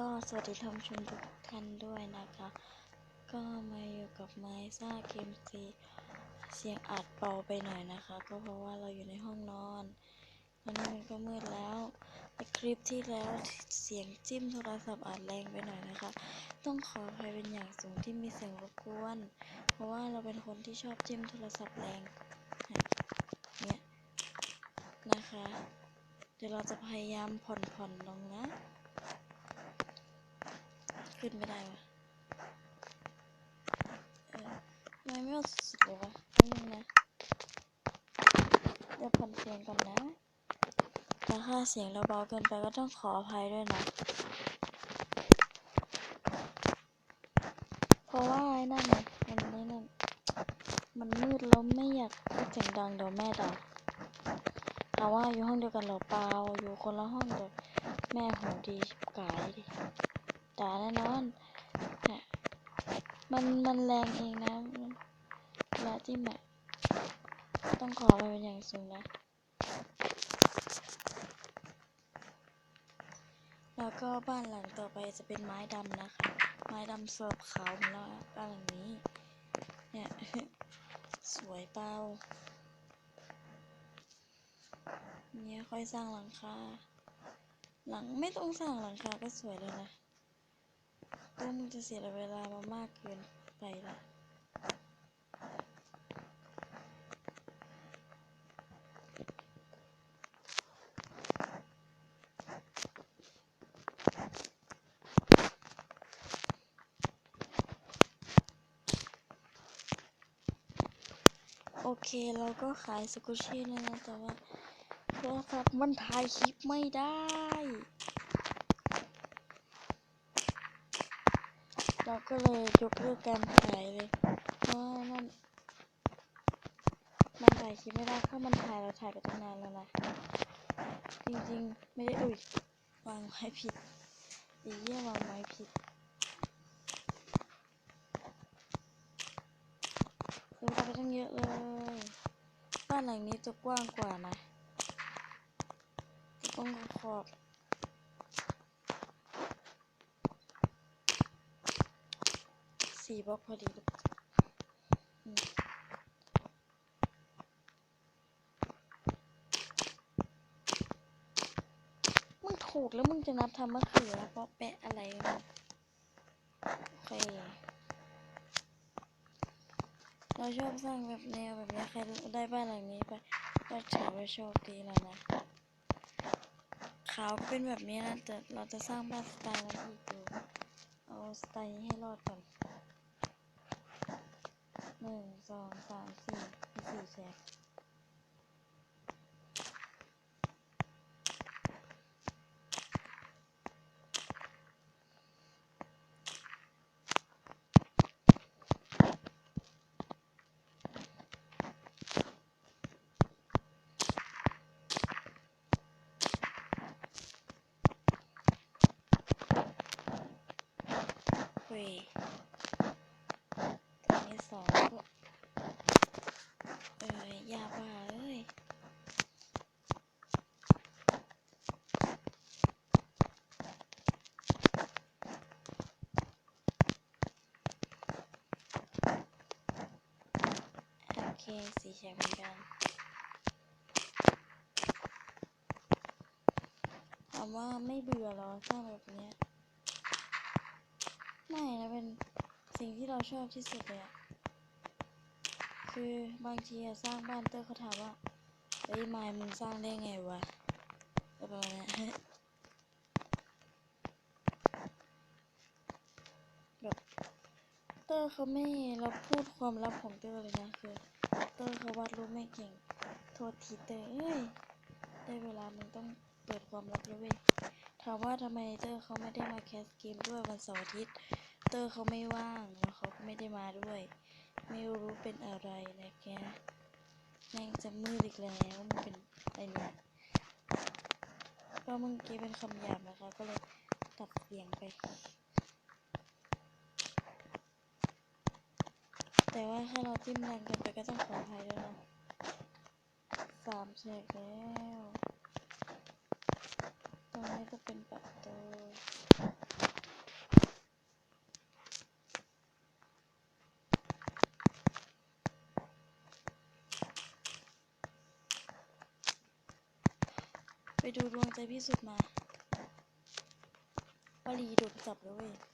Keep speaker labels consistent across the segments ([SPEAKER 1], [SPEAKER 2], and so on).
[SPEAKER 1] ก็สวัสดีท่านผู้ชมทุกท่านด้วยนะคะ ก็มาอยู่กับไมซ่าเกมซีเสียงอัดเบาไปหน่อยนะคะ ก็เพราะว่าเราอยู่ในห้องนอนตอนนี้มันก็มืดแล้วแต่คลิปที่แล้วเสียงจิ้มโทรศัพท์อัดแรงไปหน่อยนะคะ ต้องขออภัยเป็นอย่างสูงที่มีเสียงรบกวน เพราะว่าเราเป็นคนที่ชอบจิ้มโทรศัพท์แรงเนี่ยนะคะ เดี๋ยวเราจะพยายามผ่อนผ่อนๆลงนะ ขึ้นไม่ได้วะเออทำไมไม่เอาสุดเลยวะนึงนะเดี๋ยวผ่อนเสียงก่อนนะถ้าค่าเสียงเราเบาเกินไปก็ต้องขออภัยด้วยนะ เพราะว่าไอ้นั่นมันไม่นั่นมันมืดแล้วไม่อยากพูดเสียงดังเดี๋ยวแม่ด่าถามว่าอยู่ห้องเดียวกันเหรอเปล่าอยู่คนละห้องเดี๋ยวแม่หูดีกายดิ ด่าแน่นอนนี่ยมันมันแรงเองนะมันเวลาจิ้มอะต้องขอไปเป็นอย่างสูงนะ แล้วก็บ้านหลังต่อไปจะเป็นไม้ดำนะคะ ไม้ดำสลับขาวมือนแล้วบ้านหลังนี้ เนี่ย สวยเปล่าเนี่ยค่อยสร้างหลังคาหลังไม่ต้องสร้างหลังคาก็สวยเลยนะ ก็มึงจะเสียเวลามามากเกินไปละโอเคเราก็ขายสกุชี่แล้วนะแต่ว่าโทรศัพท์มันถ่ายคลิปไม่ได้ เราก็เลยยกเลิกการถ่ายเลยเพราะว่านั่นมันถ่ายคลิปไม่ได้ถ้ามันถ่ายเราถ่ายไปตั้งนานแล้วนะจริงๆ ไม่ได้อุ้ยวางไว้ผิดอีเยี่ยวางไว้ผิดซื้อไปตั้งเยอะเลยบ้านหลังนี้จะกว้างกว่านะจะต้องขอบ สี่บล็อกพอดีเลยมึงถูกแล้วมึงจะนับทำมะเขือเพราะแปะอะไรโอเคเราชอบสร้างแบบแนวแบบนี้ใครได้บ้านหลังนี้ไปก็ถือว่าโชคดีแล้วนะขาวเป็นแบบนี้นะแต่เราจะสร้างบ้านสไตล์นั้นอีกดูเอาสไตล์นี้ให้รอดก่อน หนึ่งสองสามสี่มีสี่แฉกเฮ้ยตัวนี้สองก็เอ้ยยากว่าเอ้ย โอเคสี แฉกเหมือนกันถามว่าไม่เบื่อหรอสร้างแบบเนี้ยไม่นะเป็นสิ่งที่เราชอบที่สุดเลยอะคือบางทีอะสร้างบ้านเตอร์เขาถามว่าเฮ้ไมายมึงสร้างได้ไงวะก็ประมาณนี้แบบเตอร์เขาไม่เราพูดความลับของเตอร์เลยนะคือ เตอร์เขาวาดรูปไม่เก่ง โทษทีเตอร์เอ้ย ได้เวลามึงต้องเปิดความลับแล้วเว้ย ถามว่าทำไมเตอร์เขาไม่ได้มาแคสเกมด้วยวันเสาร์อาทิตย์ เตอร์เขาไม่ว่างแล้วเขาก็ไม่ได้มาด้วย ไม่รู้เป็นอะไรนะแกแม่งจะมืดอีกแล้วมันเป็นอะไรเนี่ยก็เมื่อกี้เป็นคำหยาบนะคะ ก็เลยตัดเสียงไป แต่ว่าถ้าเราจิ้มแรงกันไปก็ต้องขออภัยด้วยนะสามแฉกแล้วตองนี้ก็เป็นประตูไปดูดวงใจพี่สุดมาปรีโดนจับแล้วเว้ย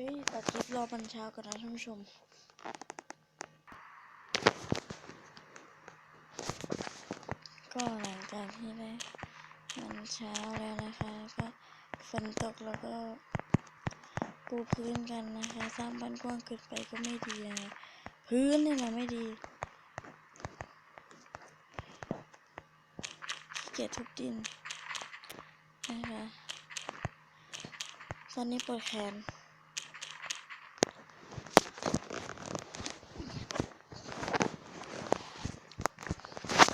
[SPEAKER 1] เฮ้ยตัดคลิปรอบันเช้าก่อนนะท่านผู้ชม ก็หลังจากที่ได้มันเช้าแล้วนะคะ ก็ฝนตกแล้วก็ปูพื้นกันนะคะสร้างบ้านกว้างเกินไปก็ไม่ดีนะพื้นนี่แหละไม่ดีเกียจทุบดินนะคะตอนนี้ปวดแขน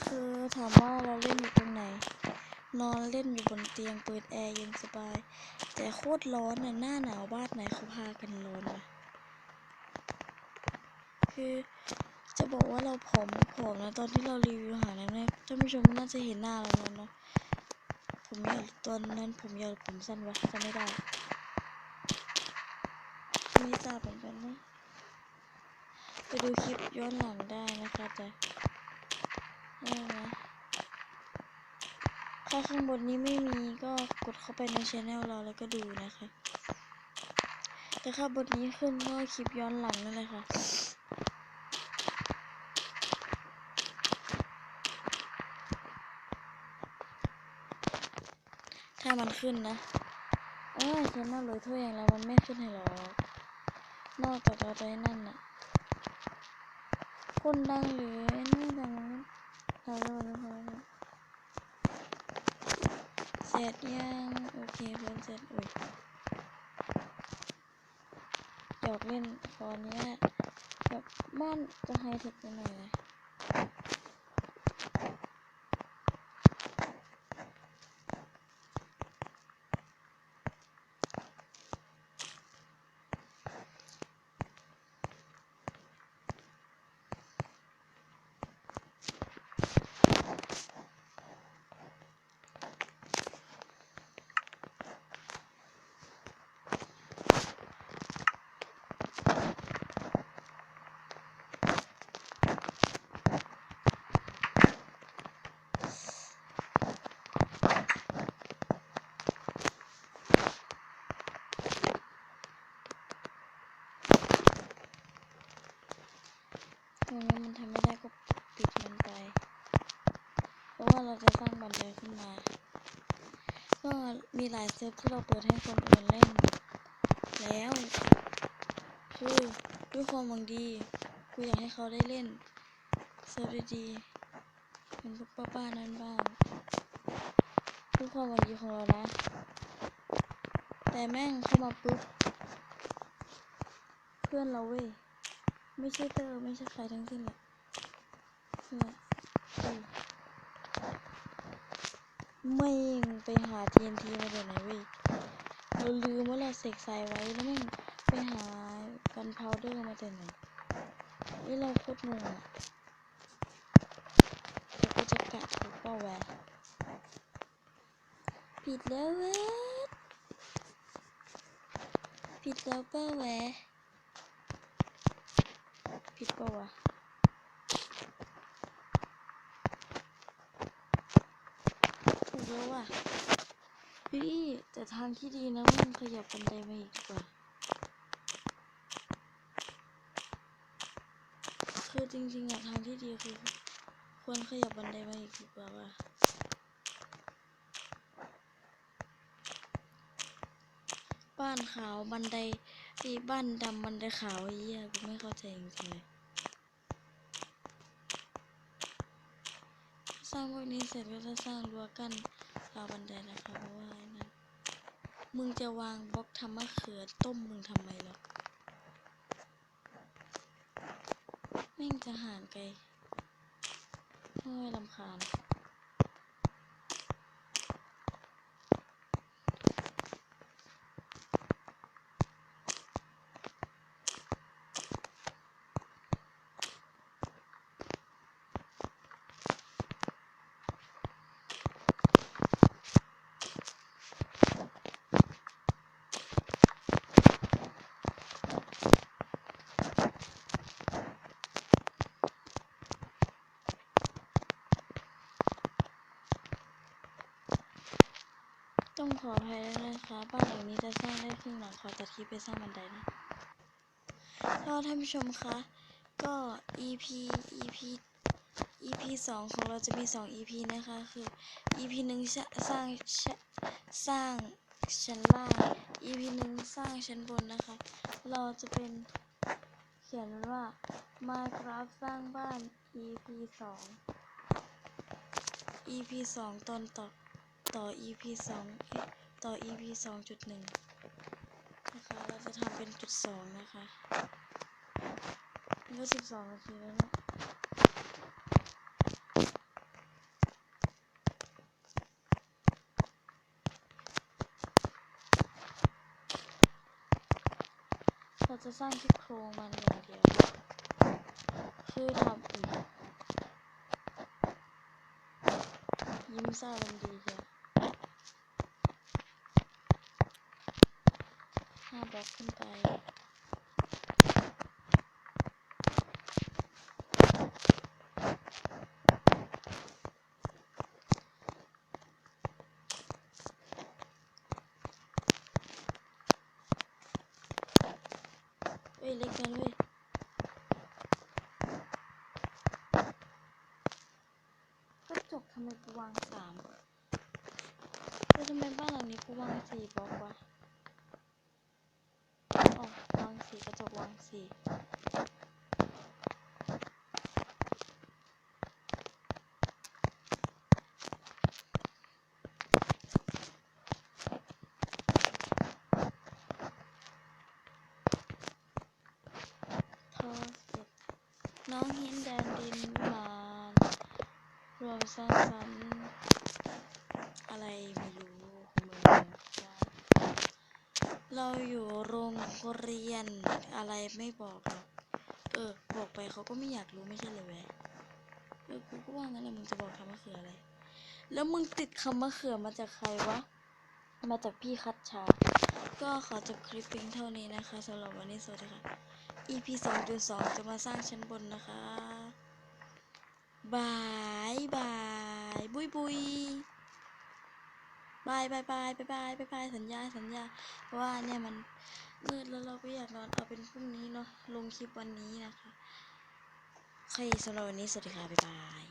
[SPEAKER 1] คือ ถามว่าเราเล่นอยู่ตรงไหน นอนเล่นอยู่บนเตียงเปิดแอร์เย็นสบาย แต่โคตรร้อนน่ะหน้าหนาวบ้านไหนเขาพากันร้อนวะคือจะบอกว่าเราผอมผอมนะตอนที่เรารีวิวอาหารนั้นเนี่ยท่านผู้ชมน่าจะเห็นหน้าเราแล้วเนาะผมยาวตอนนั้นผมยาวผมสั้นวะจำไม่ได้ไม่ทราบเหมือนกันนะไปดูคลิปย้อนหลังได้นะคะแต่นี่นะ ถ้าข้างบนนี้ไม่มีก็กดเข้าไปในช anel เราแล้วก็ดูนะคะ แต่ข้างบนนี้ขึ้นก็คลิปย้อนหลังนั่นแหละค่ะถ้ามันขึ้นนะเออฉันน่าเลยถ้วยอย่างแล้วมันไม่ขึ้นให้หรอกนอกจากเราจะให้นั่นน่ะ คนดังหรือนี่ดังนั้นพอแล้วนแล้ว เสร็จยัง โอเคเพื่อนเสร็จอุ้ยหยอกเล่นตอนนี้แบบบ้านจะไฮเทคไปหน่อยนะตรงนี้มันทำไม่ได้ก็ปิดมันไป เราจะสร้างบันไดขึ้นมา ก็มีหลายเซิร์ฟที่เราเปิดให้คนอื่นเล่น แล้วคือด้วยความหวังดีกูอยากให้เขาได้เล่นเซิร์ฟดีๆเป็นพวกป้าๆนั้นบ้างด้วยความหวังดีของเรานะ แต่แม่งเข้ามาปุ๊บเพื่อนเราเว้ยไม่ใช่เตอร์ไม่ใช่ใครทั้งสิ้นแหละเนี่ยเออ ไม่ไปหา TNT มาจากไหนเว้ยเราลืมว่าเราเสกใส่ไว้แล้วแม่ไปหากันพาวเดอร์มาจากไหนเอ้ยเราโคตรงงอะเดี๋ยวก็จะกะถูกเป้าแหวผิดแล้วเว้ยผิดแล้วเป้าแหวผิดเปล่าวะถูกแล้ ว่ะพี่แต่ทางที่ดีนะมึงขยับบันไดมาอีกกว่า คือจริงๆอะทางที่ดีคือควรขยับบันไดมาอีกดีกว่าว่ะบ้านขาวบันไดไอ้บ้านดำบันไดขาวไอ้เหี้ยกูไม่เข้าใจจริงๆเลยสร้างพวกนี้เสร็จก็จะสร้างรั้วกั้น ราวบันไดนะคะเพราะว่านั่นมึงจะวางบล็อกทำมะเขือต้มมึงทำไมหรอแม่งจะห่างไกลโอ้ยลำคาญ องขออภัยด้วยนะคะบ้านหลังนี้จะสร้างได้ครึ่งหลังขอตัดคลิปไปสร้างบันไดนะก็ท่านผู้ชมคะ ก็ EP EP EP สองของเราจะมีสอง EP นะคะ คือ EP หนึ่งสร้างสร้างชั้นล่าง EP หนึ่งสร้างชั้นบนนะคะ เราจะเป็นเขียนว่า Minecraft สร้างบ้าน EP สอง EP สองตอนต่อ ต่อ EP สองต่อ EP สองจุดหนึ่งนะคะ เราจะทำเป็นจุดสองนะคะก็สิบสองนาทีแล้วเนะเราจะสร้างที่โครงมันอย่างเดียว คือทำอีกยิ้มซาลมณ์ดีเชียวห้าบล็อก ขึ้นไปเว้ยเล็กกันเว้ยกระจกทำไมกูวางสามแล้วทำไมบ้านหลังนี้กูวางสี่บล็อกวะอ๋อวางสี่กระจกวางสี่ทอเสร็จ น้องหินแดนดินมานรวมสร้างสรรค์อะไรไม่รู้ของมึงเราอยู่โรงเรียนอะไรไม่บอกหรอกเออ บอกไปเขาก็ไม่อยากรู้ไม่ใช่เลยแวะเออกูก็ว่างั้นแหละมึงจะบอกคำมะเขืออะไร แล้วมึงติดคำมะเขือมาจากใครวะ มาจากพี่คัดชา ก็ขอจบคลิปเพียงเท่านี้นะคะสำหรับวันนี้สวัสดีค่ะ EP 2.2 จะมาสร้างชั้นบนนะคะบายบายบุยบุยบายบายบายบายบายบายบายสัญญาสัญญาเพราะว่าเนี่ยมันมืดแล้วเราก็อยากนอนเอาเป็นพรุ่งนี้เนาะลงคลิปวันนี้นะคะโอเคสำหรับวันนี้สวัสดีค่ะบ๊ายบาย